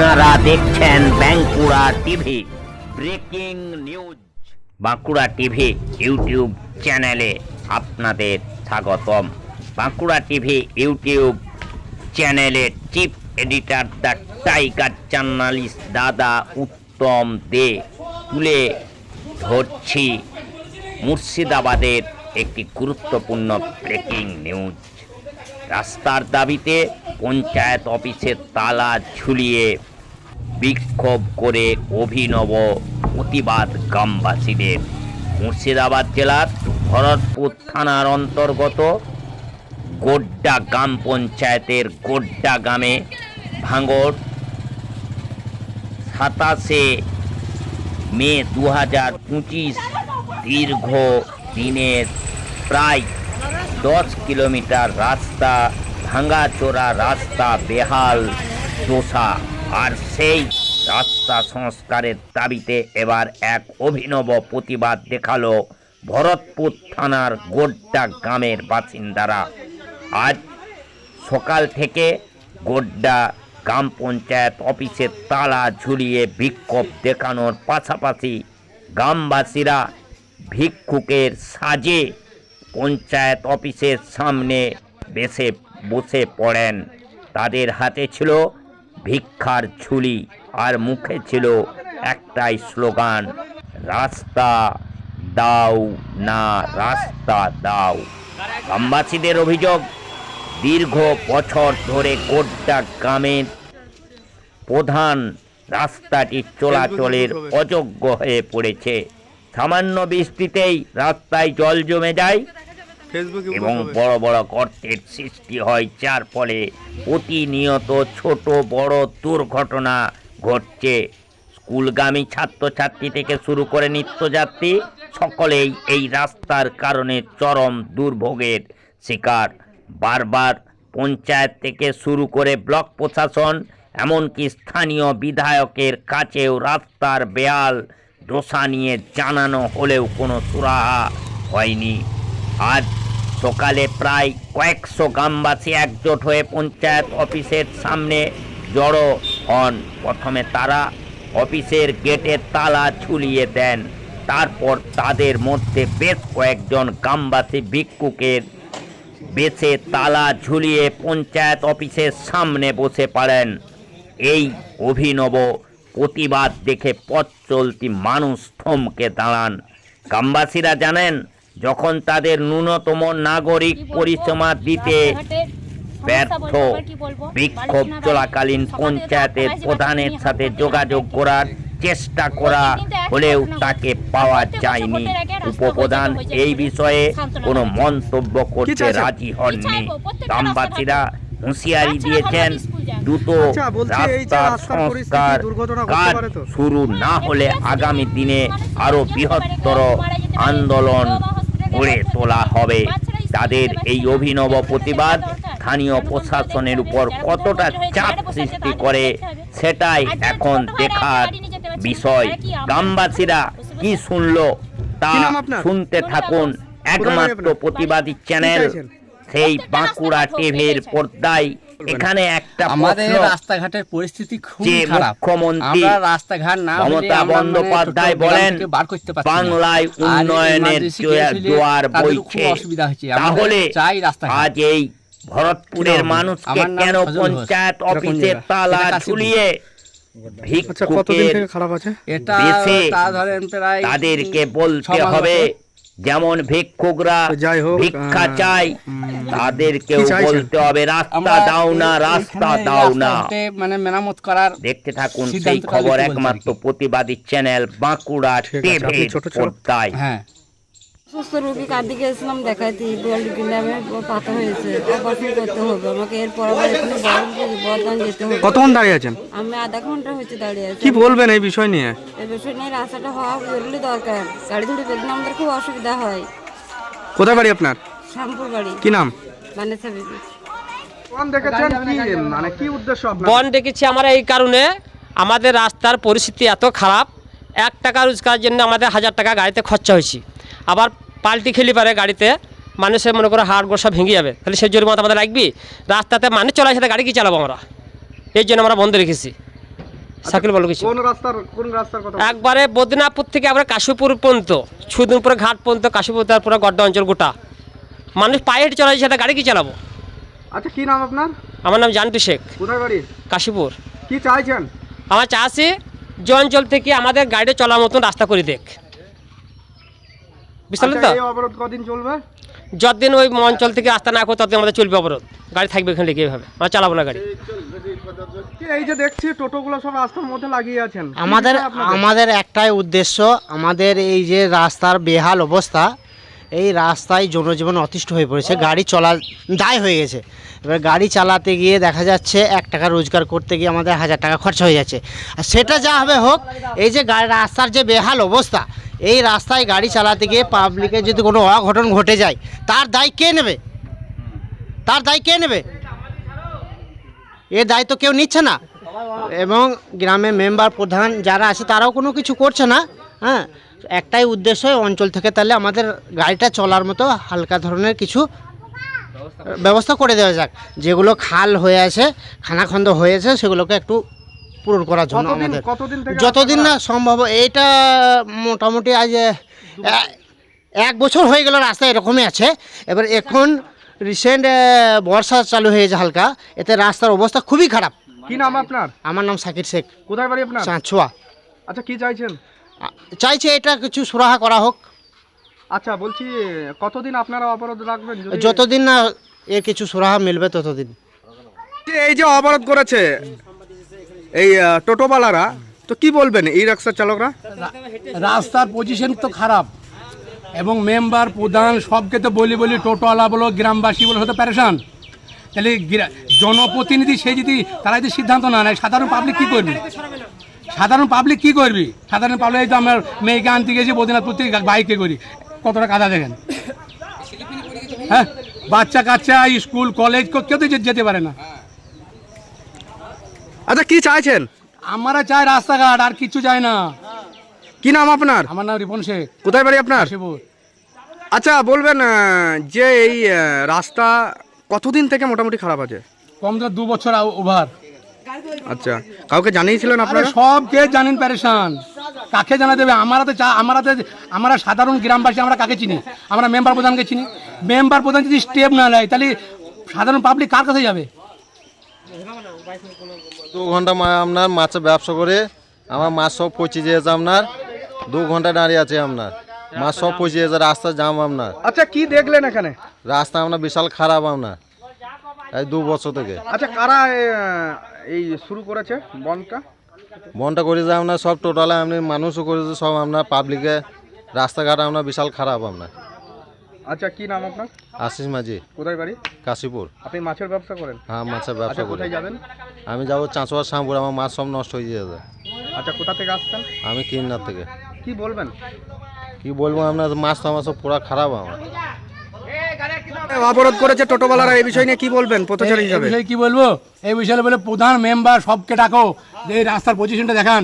আপনারা দেখছেন Bankura TV, breaking news. Bankura TV YouTube চ্যানেলে আপনাদের স্বাগতম। বাঁকুড়া টিভি ইউটিউব চ্যানেলের chief editor the tiger journalist দাদা উত্তম দে তুলে ধরছি মুর্শিদাবাদের একটি গুরুত্বপূর্ণ ব্রেকিং নিউজ। রাস্তার দাবিতে পঞ্চায়েত অফিসের তালা ঝুলিয়ে বিক্ষোভ করে অভিনব প্রতিবাদ গ্রামবাসীদের। মুর্শিদাবাদ জেলার ভরতপুর থানার অন্তর্গত গোড্ডা গ্রাম পঞ্চায়েতের গোড্ডা গ্রামে ভাঙর সাতাশে মে দু হাজার পঁচিশ দীর্ঘ দিনের প্রায় দশ কিলোমিটার রাস্তা ভাঙাচোরা রাস্তা, বেহাল দোষা আর সেই রাস্তা সংস্কারের দাবিতে এবার এক অভিনব প্রতিবাদ দেখাল ভরতপুর থানার গোড্ডা গ্রামের বাসিন্দারা। আজ সকাল থেকে গোড্ডা গ্রাম পঞ্চায়েত অফিসের তালা ঝুলিয়ে বিক্ষোভ দেখানোর পাশাপাশি গ্রামবাসীরা ভিক্ষুকের সাজে পঞ্চায়েত অফিসের সামনে বেসে, বসে পড়েন। তাদের হাতে ছিল ভিক্ষার ঝুলি আর মুখে ছিল একটাই স্লোগান, রাস্তা দাও না, রাস্তা দাও। গ্রামবাসীদের অভিযোগ, দীর্ঘ বছর ধরে গোড্ডা গ্রামের প্রধান রাস্তাটি চলাচলের অযোগ্য হয়ে পড়েছে। সামান্য বৃষ্টিতেই রাস্তায় জল জমে যায় এবং বড় বড় গর্তের সৃষ্টি হয় যার ফলে প্রতিনিয়ত ছোট বড় দুর্ঘটনা ঘটছে। স্কুলগামী ছাত্রছাত্রী থেকে শুরু করে নিত্যযাত্রী সকলেই এই রাস্তার কারণে চরম দুর্ভোগের শিকার। বারবার পঞ্চায়েত থেকে শুরু করে ব্লক প্রশাসন এমনকি স্থানীয় বিধায়কের কাছেও রাস্তার বেয়াল দোষা নিয়ে জানানো হলেও কোনো সুরাহা হয়নি। আজ সকালে প্রায় কয়েকশো গ্রামবাসী একজোট হয়ে পঞ্চায়েত অফিসের সামনে জড়ো হন। প্রথমে তারা অফিসের গেটের তালা ঝুলিয়ে দেন। তারপর তাদের মধ্যে বেশ কয়েকজন গ্রামবাসী ভিক্ষুকের বেছে তালা ঝুলিয়ে পঞ্চায়েত অফিসের সামনে বসে পড়েন। এই অভিনব প্রতিবাদ দেখে পথ চলতি মানুষ থমকে দাঁড়ান। গ্রামবাসীরা জানেন যখন তাদের ন্যূনতম নাগরিক পরিষেবা দিতে ব্যর্থ বিক্ষোভ চলাকালীন পঞ্চায়েতের প্রধানের সাথে যোগাযোগ করার চেষ্টা করা হলেও তাকে পাওয়া যায়নি। উপপ্রধান এই বিষয়ে কোনো মন্তব্য করতে রাজি হননি। গ্রামবাসীরা হুঁশিয়ারি দিয়েছেন দ্রুত আচ্ছা, বলছি এই যে রাস্তার সংস্কার কাজ শুরু না হলে আগামী দিনে আরও বৃহত্তর আন্দোলন গড়ে তোলা হবে। তাদের এই অভিনব প্রতিবাদ স্থানীয় প্রশাসনের উপর কতটা চাপ সৃষ্টি করে সেটাই এখন দেখার বিষয়। গ্রামবাসীরা কি শুনলো তা? শুনতে থাকুন একমাত্র প্রতিবাদী চ্যানেল সেই বাঁকুড়া টিভির পর্দায়। এখানে একটা আমাদের রাস্তাঘাটের পরিস্থিতি খুব খারাপ। মুখ্যমন্ত্রী আমরা রাস্তাঘাট না মমতা বন্দ্যোপাধ্যায় বলেন বার করতে পারছি বাংলায় উন্নয়নের জোয়ার বইছে। অসুবিধা হচ্ছে তাহলে চাই রাস্তাঘাট। আজ এই ভরতপুরের কি মানুষকে কেন পঞ্চায়েত অফিসের তালা ঝুলিয়ে আচ্ছা ভিক্ষুকের খারাপ আছে? এটা তা ধরেন প্রায় তাদেরকে বলতে হবে। যেমন ভিক্ষুকরা ভিক্ষা চাই তাদেরকেও বলতে হবে রাস্তা দাও না রাস্তা দাও না। মানে মেরামত করার দেখতে থাকুন সেই খবর একমাত্র প্রতিবাদী চ্যানেল বাঁকুড়া ছোট- পর্দায়। হ্যাঁ। সুস্থ রোগী কাঁদি গেছিলাম দেখাইতে ব্লাড কিনলামে পাতা হয়েছে। অপারেশন করতে হবে আমাকে এরপর আবার এখানে বর্ধমান যেতে হবে। কতক্ষণ দাঁড়িয়ে আছেন? আমি আধা ঘণ্টা হয়েছে দাঁড়িয়ে আছি। কি বলবেন এই বিষয় নিয়ে? এই বিষয় নিয়ে রাস্তাটা হওয়া জরুরি দরকার। গাড়ি ধরে বেদনা আমাদের খুব অসুবিধা হয়। কোথায় বাড়ি আপনার? শ্যামপুর বাড়ি। কি নাম? মানে সাবিবি কোন দেখেছেন কি মানে উদ্দেশ্য বন ডেকেছি আমরা এই কারণে আমাদের রাস্তার পরিস্থিতি এত খারাপ এক টাকা রোজগারের জন্য আমাদের হাজার টাকা গাড়িতে খরচা হয়েছে। আবার পাল্টি খেলি পারে গাড়িতে মানুষের মনে করে হাড় গোসা ভেঙে যাবে। তাহলে সেই জরিমানা আমাদের লাগবি? রাস্তাতে মানুষ চলার সাথে গাড়ি কি চালাবো আমরা? এই জন্য আমরা বন্ধ রেখেছি। সাইকেল বলো কিছু। কোন রাস্তার কোন রাস্তার কথা একবারে বদিনাপুর থেকে আমরা কাশীপুর পর্যন্ত সুদিনপুর ঘাট পর্যন্ত কাশীপুর তারপরে গড্ডা অঞ্চল গোটা। মানুষ পায়ে হেঁটে চলা সেটা গাড়ি কি চালাবো? আচ্ছা কি নাম আপনার? আমার নাম জান্টু শেখ। কোথায় বাড়ি? কাশীপুর। কি চাইছেন? আমার চাষি যে অঞ্চল থেকে আমাদের গাড়ি চলার মতন রাস্তা করে দেখ। বুঝতে আচ্ছা, তো? অবরোধ কদিন চলবে? যতদিন ওই অঞ্চল থেকে রাস্তা না করে ততদিন আমাদের চলবে অবরোধ। গাড়ি থাকবে এখানে লেগে এইভাবে। আমরা চালাবো না গাড়ি। এই যে দেখছি টোটোগুলো সব রাস্তার মধ্যে লাগিয়ে আছেন। আমাদের আমাদের একটাই উদ্দেশ্য আমাদের এই যে রাস্তার বেহাল অবস্থা এই রাস্তায় জনজীবন অতিষ্ঠ হয়ে পড়েছে গাড়ি চলা দায় হয়ে গেছে। এবার গাড়ি চালাতে গিয়ে দেখা যাচ্ছে এক টাকা রোজগার করতে গিয়ে আমাদের হাজার টাকা খরচা হয়ে যাচ্ছে। আর সেটা যা হবে হোক এই যে গাড়ি রাস্তার যে বেহাল অবস্থা এই রাস্তায় গাড়ি চালাতে গিয়ে পাবলিকের যদি কোনো অঘটন ঘটে যায়, তার দায় কে নেবে? তার দায় কে নেবে? এর দায়িত্ব কেউ নিচ্ছে না। এবং গ্রামের মেম্বার প্রধান যারা আছে, তারাও কোনো কিছু করছে না। হ্যাঁ একটাই উদ্দেশ্য অঞ্চল থেকে তাহলে আমাদের গাড়িটা চলার মতো হালকা ধরনের কিছু ব্যবস্থা করে দেওয়া যাক। যেগুলো খাল হয়ে আছে, খানাখন্দ হয়েছে সেগুলোকে একটু পূরণ করার জন্য আমাদের। যতদিন না সম্ভব এইটা মোটামুটি আজ এক বছর হয়ে গেল রাস্তা এরকমই আছে। এবার এখন রিসেন্ট বর্ষা চালু হয়েছে হালকা এতে রাস্তার অবস্থা খুবই খারাপ। কি নাম আপনার? আমার নাম সাকির শেখ। কোথায় বাড়ি আপনার? চাঁচুয়া আচ্ছা কি চাইছেন? চাইছে এটা কিছু সুরাহা করা হোক। আচ্ছা বলছি কতদিন আপনারা অবরোধ রাখবেন যতদিন না এর কিছু সুরাহা মিলবে ততদিন। এই যে অবরোধ করেছে এই টোটোওয়ালারা, তো কি বলবেন এই রিক্সা চালকরা? রাস্তার পজিশন তো খারাপ। এবং মেম্বার প্রধান, সবকে তো বলি বলি টোটোওয়ালা বলো, গ্রামবাসী বলো হতে প্যারেশান তাহলে জনপ্রতিনিধি সে যদি, তারা যদি সিদ্ধান্ত না নেয়, সাধারণ পাবলিক কী করবি? সাধারণ পাবলিক কী করবি? সাধারণ পাবলিক এই তো আমার মেয়েকে আনতে গেছি বদিনাথপুর থেকে বাইকে করি। কতটা কাদা দেখেন? হ্যাঁ? বাচ্চা কাচ্চা স্কুল কলেজ কেউ তো যেতে পারে না। আচ্ছা কি চাইছেন? আমরা চাই রাস্তাঘাট আর কিচ্ছু চাই না। কি নাম আপনার? আমার নাম রিপন শেখ। কোথায় বাড়ি আপনার? শিবুর। আচ্ছা বলবেন যে এই রাস্তা কতদিন থেকে মোটামুটি খারাপ আছে? কম করে দু বছর ওভার। আচ্ছা কাউকে জানিয়েছিলেন আপনারা? সবকে জানেন প্যারেশান কাকে জানা দেবে আমরা তো চা আমরা তো আমরা সাধারণ গ্রামবাসী আমরা কাকে চিনি? আমরা মেম্বার প্রধানকে চিনি। মেম্বার প্রধান যদি স্টেপ না নেয় তাহলে সাধারণ পাবলিক কার কাছে যাবে? দু ঘণ্টা আপনার মাছের ব্যবসা করে আমার মাছ সব পচে যেয়েছে আপনার। দু ঘণ্টা দাঁড়িয়ে আছে আপনার। মাছ সব পচে যেয়েছে রাস্তা জাম আপনার। আচ্ছা কি দেখলেন এখানে? রাস্তা আপনার বিশাল খারাপ আপনার। এই দু বছর থেকে। আচ্ছা কারা এই শুরু করেছে বনটা? মনটা করেছে আপনার সব টোটালে আপনি মানুষও করেছে সব আপনার পাবলিকে রাস্তাঘাট আপনার বিশাল খারাপ আপনার। আচ্ছা কি নাম আপনার? আশিস মাঝি। কোথায় বাড়ি? কাশীপুর। আপনি মাছের ব্যবসা করেন? হ্যাঁ মাছের আচ্ছা ব্যবসা করি। কোথায় যাবেন? আমি যাব চাঁচুয়ার শ্যামপুর। আমার মাছ সব নষ্ট হয়ে যেতে আচ্ছা কোথা থেকে আসছেন? আমি কিনার থেকে। কি বলবেন? কি বলব আপনার মাছ তো আমার সব পুরো খারাপ আমার। অবরোধ করেছে টোটোওয়ালারা এই বিষয় নিয়ে কি বলবেন? পথচারী এই হিসাবে। বিষয়ে কি বলব? এই বিষয়ে বলে প্রধান মেম্বার সবকে ডাকো। যে এই রাস্তার পজিশনটা দেখান।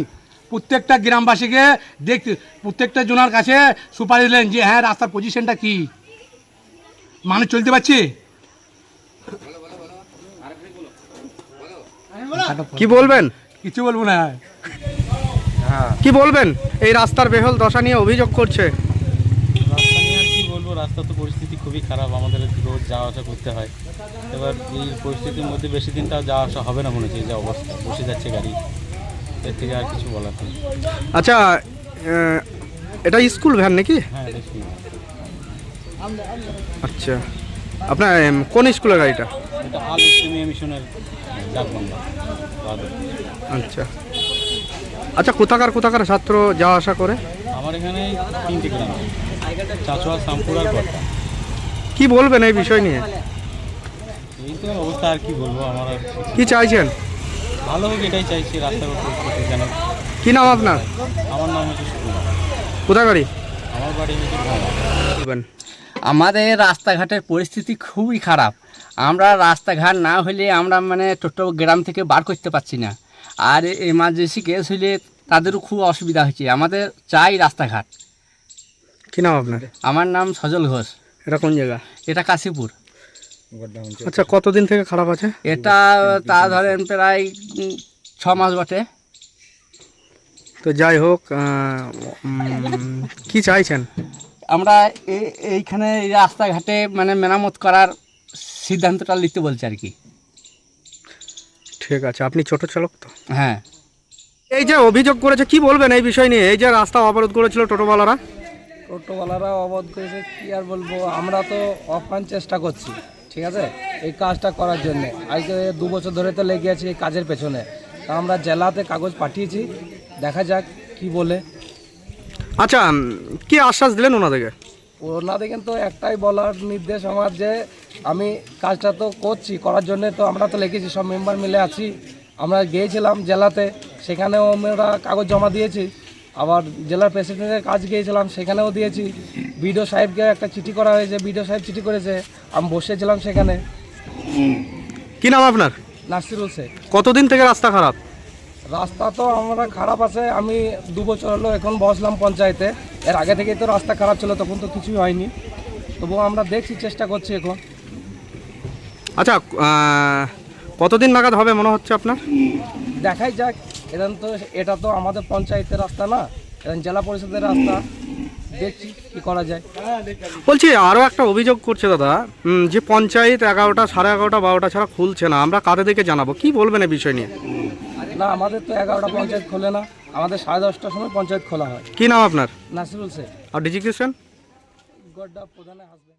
প্রত্যেকটা গ্রামবাসীকে দেখতে প্রত্যেকটা জনের কাছে সুপারিশ দিলেন যে হ্যাঁ রাস্তার পজিশনটা কি? মানুষ চলতে পারছে? কি বলবেন? কিছু বলব না। কি বলবেন? এই রাস্তার বেহল দশা নিয়ে অভিযোগ করছে। রাস্তা নিয়ে আর কি বলব রাস্তা তো পরিস্থিতি খুবই খারাপ আমাদের রোজ যাওয়া আসা করতে হয়। এবার এই পরিস্থিতির মধ্যে বেশি দিন দিনটা যাওয়া আসা হবে না মনে হচ্ছে এই যে অবস্থা বসে যাচ্ছে গাড়ি। এর থেকে আর কিছু বলার নেই। আচ্ছা এটা স্কুল ভ্যান নাকি? হ্যাঁ দেখি আচ্ছা। আপনার কোন স্কুলের গাড়িটা। আচ্ছা। আচ্ছা কোথাকার কোথাকার ছাত্র যাওয়া আসা করে? আমার এখানে তিনটে গ্রাম। চাচুয়া শামপুর আর কি বলবেন এই বিষয় নিয়ে? এই তো অবস্থা আর কি বলব আমার কি চাইছেন? ভালো হোক এটাই চাইছি রাস্তাঘাট যেন। কি নাম আপনার? আমার নাম হচ্ছে কোথায় বাড়ি? আমার বাড়ি হচ্ছে আমাদের রাস্তাঘাটের পরিস্থিতি খুবই খারাপ। আমরা রাস্তাঘাট না হলে আমরা মানে টোটো গ্রাম থেকে বার করতে পারছি না। আর এমার্জেন্সি কেস হলে তাদেরও খুব অসুবিধা হচ্ছে। আমাদের চাই রাস্তাঘাট। কি নাম আপনার? আমার নাম সজল ঘোষ। এটা কোন জায়গা? এটা কাশীপুর। আচ্ছা কতদিন থেকে খারাপ আছে? এটা তা ধরেন প্রায় ছ মাস বটে। তো যাই হোক কি চাইছেন? আমরা এইখানে এই রাস্তাঘাটে মানে মেরামত করার সিদ্ধান্তটা নিতে বলছি আর কি। ঠিক আছে আপনি ছোট চালক তো? হ্যাঁ। এই যে অভিযোগ করেছে কি বলবেন এই বিষয় নিয়ে? এই যে রাস্তা অবরোধ করেছিল টোটোওয়ালারা? টোটোওয়ালারা অবধ করেছে কি আর বলব? আমরা তো অফান চেষ্টা করছি ঠিক আছে? এই কাজটা করার জন্য। আজকে দু বছর ধরে তো লেগে আছি এই কাজের পেছনে। তা আমরা জেলাতে কাগজ পাঠিয়েছি দেখা যাক কি বলে। আচ্ছা কি আশ্বাস দিলেন ওনাদেরকে? ওনাদের কিন্তু একটাই বলার নির্দেশ আমার যে আমি কাজটা তো করছি করার জন্য তো আমরা তো লিখেছি সব মেম্বার মিলে আছি। আমরা গিয়েছিলাম জেলাতে সেখানেও আমরা কাগজ জমা দিয়েছি। আবার জেলার প্রেসিডেন্টের কাজ গিয়েছিলাম সেখানেও দিয়েছি। বিডিও সাহেবকে একটা চিঠি করা হয়েছে বিডিও সাহেব চিঠি করেছে আমি বসেছিলাম সেখানে। কি নাম আপনার? নাসিরুল শেখ। কতদিন থেকে রাস্তা খারাপ? রাস্তা তো আমরা খারাপ আছে আমি দু বছর হলো এখন বসলাম পঞ্চায়েতে। এর আগে থেকেই তো রাস্তা খারাপ ছিল তখন তো কিছুই হয়নি। তবুও আমরা দেখছি চেষ্টা করছি এখন। আচ্ছা কতদিন নাগাদ হবে মনে হচ্ছে আপনার? দেখাই যাক এখন তো এটা তো আমাদের পঞ্চায়েতের রাস্তা না এখন জেলা পরিষদের রাস্তা। দেখছি কি করা যায়। বলছি আরও একটা অভিযোগ করছে দাদা যে পঞ্চায়েত এগারোটা সাড়ে এগারোটা বারোটা ছাড়া খুলছে না। আমরা কাদেরকে জানাব? কি বলবেন এই বিষয় নিয়ে? না আমাদের তো এগারোটা পঞ্চায়েত খোলে না। আমাদের সাড়ে দশটার সময় পঞ্চায়েত খোলা হয়। কি নাম আপনার? নাসিরুল শেখ। আর ডিজিগ্রেশন গড্ডা প্রধানের হাসবেন্ড